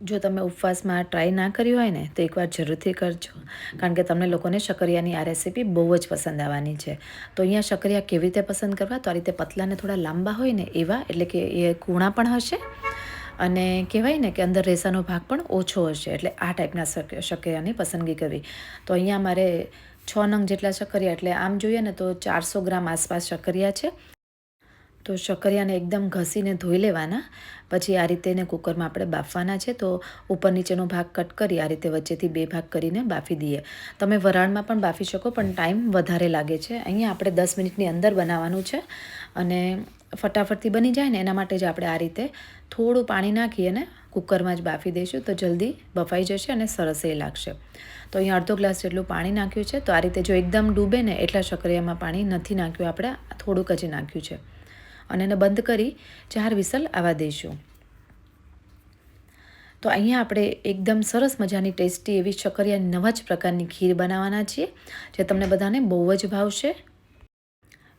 જો તમે ઉપવાસમાં ટ્રાય ના કર્યું હોય ને, તો એકવાર જરૂરથી કરજો. કારણ કે તમને લોકોને શકરિયાની આ રેસીપી બહુ જ પસંદ આવવાની છે. તો અહીંયા શકરિયા કેવી રીતે પસંદ કરવા? તો આ રીતે પતલાને થોડા લાંબા હોય ને એવા, એટલે કે એ કૂણા પણ હશે. અને કહેવાય ને કે અંદર રેસાનો ભાગ પણ ઓછો હશે, એટલે આ ટાઈપના શક્કરિયાની પસંદગી કરવી. તો અહીંયા મારે છ નંગ જેટલા શકરિયા એટલે આમ જોઈએ ને તો ચારસો ગ્રામ આસપાસ શકરિયા છે. તો શકરિયાને એકદમ ઘસીને ધોઈ લેવાના. પછી આ રીતે એને કુકરમાં આપણે બાફવાના છે, તો ઉપર નીચેનો ભાગ કટ કરી આ રીતે વચ્ચેથી બે ભાગ કરીને બાફી દઈએ. તમે વરાળમાં પણ બાફી શકો, પણ ટાઈમ વધારે લાગે છે. અહીંયા આપણે દસ મિનિટની અંદર બનાવવાનું છે અને ફટાફટથી બની જાય ને, એના માટે જ આપણે આ રીતે થોડું પાણી નાખી અને કુકરમાં જ બાફી દઈશું. તો જલ્દી બફાઈ જશે અને સરસ એ લાગશે. તો અહીંયા અડધો ગ્લાસ જેટલું પાણી નાખ્યું છે. તો આ રીતે જો એકદમ ડૂબે ને, એટલા શકરિયામાં પાણી નથી નાખ્યું આપણે, થોડુંક જ નાખ્યું છે. અને એને બંધ કરી ચાર વિસલ આવવા દઈશું. તો અહીંયા આપણે એકદમ સરસ મજાની ટેસ્ટી એવી શકરિયા નવા જ પ્રકારની ખીર બનાવવાના છીએ, જે તમને બધાને બહુ જ ભાવશે.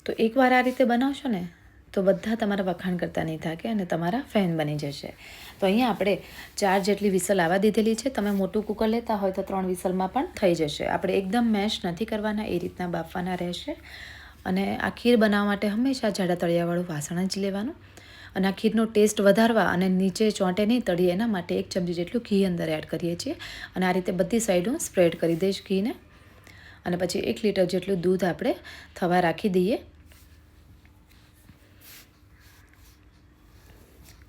તો એકવાર આ રીતે બનાવશો ને, તો બધા તમારા વખાણ કરતા નહીં થાકે અને તમારા ફેન બની જશે. તો અહીંયા આપણે ચાર જેટલી વિસલ આવવા દીધેલી છે. તમે મોટું કુકર લેતા હોય તો ત્રણ વિસલમાં પણ થઈ જશે. આપણે એકદમ મેશ નથી કરવાના, એ રીતના બાફવાના રહેશે. અને આ ખીર બનાવવા માટે હંમેશા જાડા તળિયાવાળું વાસણ જ લેવાનું અને આ ખીરનો ટેસ્ટ વધારવા અને નીચે ચોંટે નહીં તળીએ, એના માટે એક ચમચી જેટલું ઘી અંદર એડ કરીએ છીએ અને આ રીતે બધી સાઈડ હું સ્પ્રેડ કરી દઈશ ઘીને. અને પછી એક લીટર જેટલું દૂધ આપણે થવા રાખી દઈએ.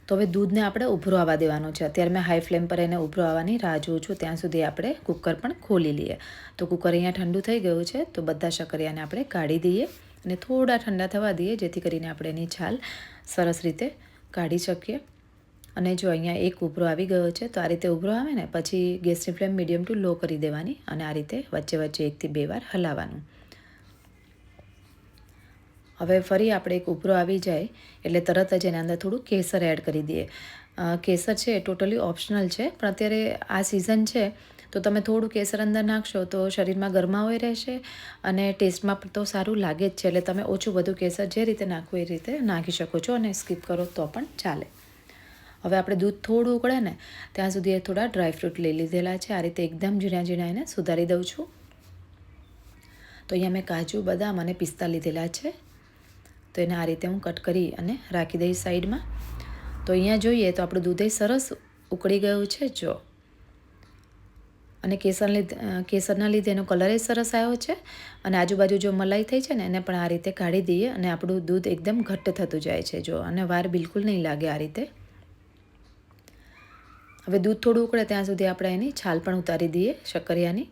તો હવે દૂધને આપણે ઉભરો આવવા દેવાનો છે. અત્યારે મેં હાઈ ફ્લેમ પર એને ઉભરો આવવાની રાહ જોઉં છું. ત્યાં સુધી આપણે કુકર પણ ખોલી લઈએ. તો કુકર અહીંયા ઠંડુ થઈ ગયું છે. તો બધા શકરિયાને આપણે કાઢી દઈએ. અને થોડા ઠંડા થવા દઈએ, જેથી કરીને આપણે એની છાલ સરસ રીતે કાઢી શકીએ. અને જો અહીંયા એક ઉભરો આવી ગયો છે, તો આ રીતે ઉભરો આવે ને, પછી ગેસની ફ્લેમ મીડિયમ ટુ લો કરી દેવાની અને આ રીતે વચ્ચે વચ્ચે એકથી બે વાર હલાવવાનું. હવે ફરી આપણે એક ઉભરો આવી જાય, એટલે તરત જ એના અંદર થોડું કેસર એડ કરી દઈએ. કેસર છે એ ટોટલી ઓપ્શનલ છે, પણ અત્યારે આ સિઝન છે તો તમે થોડું કેસર અંદર નાખશો તો શરીરમાં ગરમાવો રહેશે અને ટેસ્ટમાં પણ તો સારું લાગે જ છે. એટલે તમે ઓછું બધું કેસર જે રીતે નાખવું એ રીતે નાખી શકો છો અને સ્કીપ કરો તો પણ ચાલે. હવે આપણે દૂધ થોડું ઉકળે ને, ત્યાં સુધી એ થોડા ડ્રાયફ્રૂટ લઈ લીધેલા છે. આ રીતે એકદમ ઝીણા ઝીણા એને સુધારી દઉં છું. તો અહીંયા મેં કાજુ, બદામ અને પિસ્તા લીધેલા છે. તો એને આ રીતે હું કટ કરી અને રાખી દઈશ સાઈડમાં. તો અહીંયા જોઈએ તો આપણું દૂધે સરસ ઉકળી ગયું છે. જો અને કેસર લીધે કેસરના લીધે એનો કલર એ સરસ આવ્યો છે. અને આજુબાજુ જો મલાઈ થઈ છે ને, એને પણ આ રીતે કાઢી દઈએ અને આપણું દૂધ એકદમ ઘટ્ટ થતું જાય છે જો. અને વાર બિલકુલ નહીં લાગે આ રીતે. હવે દૂધ થોડું ઉકળે ત્યાં સુધી આપણે એની છાલ પણ ઉતારી દઈએ શકરિયાની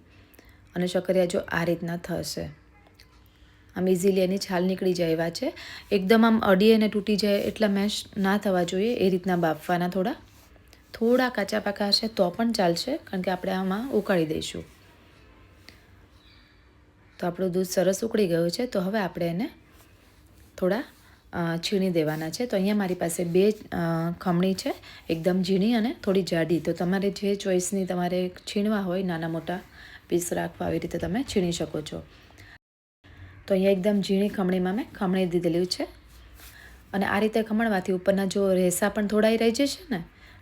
અને શકરિયા જો આ રીતના થશે, આમ ઇઝીલી એની છાલ નીકળી જાય એવા છે. એકદમ આમ અડીએ અને તૂટી જાય એટલા મેશ ના થવા જોઈએ, એ રીતના બાફવાના થોડા. થોડા કાચા પાકા હશે તો પણ ચાલશે, કારણ કે આપણે આમાં ઉકાળી દઈશું. તો આપણું દૂધ સરસ ઉકળી ગયું છે, તો હવે આપણે એને થોડા છીણી દેવાના છે. તો અહીંયા મારી પાસે બે ખમણી છે, એકદમ ઝીણી અને થોડી જાડી. તો તમારે જે ચોઈસની તમારે છીણવા હોય, નાના મોટા પીસ રાખવા આવી રીતે તમે છીણી શકો છો. તો અહીંયા એકદમ ઝીણી ખમણીમાં મેં ખમણી દીધેલી છે. અને આ રીતે ખમણવાથી ઉપરના જો રેસા પણ થોડાઈ રહી જશે ને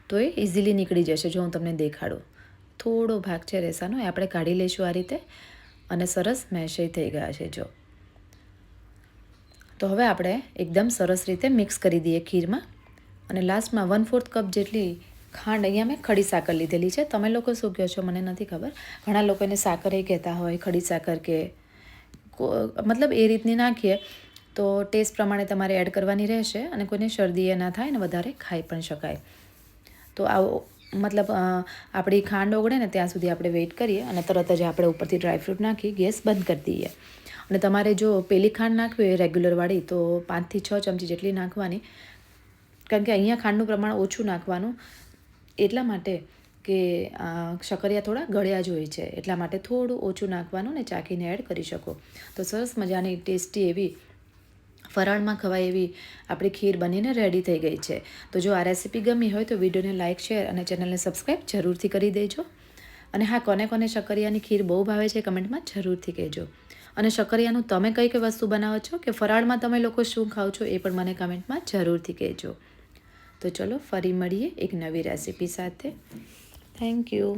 તો એ ઇઝીલી નીકળી જશે, જો હું તમને દેખાડું. થોડો ભાગ છે રેસાનો, એ આપણે કાઢી લઈશું આ રીતે અને સરસ મેશે થઈ ગયા છે, જો. તો હવે આપણે એકદમ સરસ રીતે મિક્સ કરી દઈએ ખીરમાં અને લાસ્ટમાં વન ફોર્થ કપ જેટલી ખાંડ અહીંયા મેં ખડી સાકર લીધેલી છે. તમે લોકો શું કહો છો, મને નથી ખબર. ઘણા લોકો એને સાકર એ કહેતા હોય, ખડી સાકર કો- મતલબ એ રીતની નાખીએ તો ટેસ્ટ પ્રમાણે તમારે એડ કરવાની રહેશે અને કોઈને શરદી એ ના થાય અને વધારે ખાઈ પણ શકાય. તો આવો, મતલબ આપણી ખાંડ ઓગળે ને ત્યાં સુધી આપણે વેઇટ કરીએ અને તરત જ આપણે ઉપરથી ડ્રાયફ્રૂટ નાખી, ગેસ બંધ કરી દઈએ. અને તમારે જો પેલી ખાંડ નાખવી હોય રેગ્યુલરવાળી તો પાંચથી છ ચમચી જેટલી નાખવાની. કારણ કે અહીંયા ખાંડનું પ્રમાણ ઓછું નાખવાનું. એટલા માટે કે શકરિયા થોડા ગળ્યા જ હોય છે. એટલા માટે થોડું ઓછું નાખવાનું ને ચાખીને એડ કરી શકો. તો સરસ મજાની ટેસ્ટી એવી ફરાળમાં ખવાય એવી આપણી ખીર બનીને રેડી થઈ ગઈ છે. તો જો આ રેસીપી ગમી હોય તો વિડીયોને લાઇક શેર અને ચેનલને સબસ્ક્રાઈબ જરૂરથી કરી દેજો. અને હા, કોને કોને શકરિયાની ખીર બહુ ભાવે છે કમેન્ટમાં જરૂરથી કહેજો. અને શકરિયાનું તમે કઈ કઈ વસ્તુ બનાવો છો કે ફરાળમાં તમે લોકો શું ખાઓ છો એ પણ મને કમેન્ટમાં જરૂરથી કહેજો. તો તો ચલો ફરી મળીએ એક નવી રેસીપી સાથે. Thank you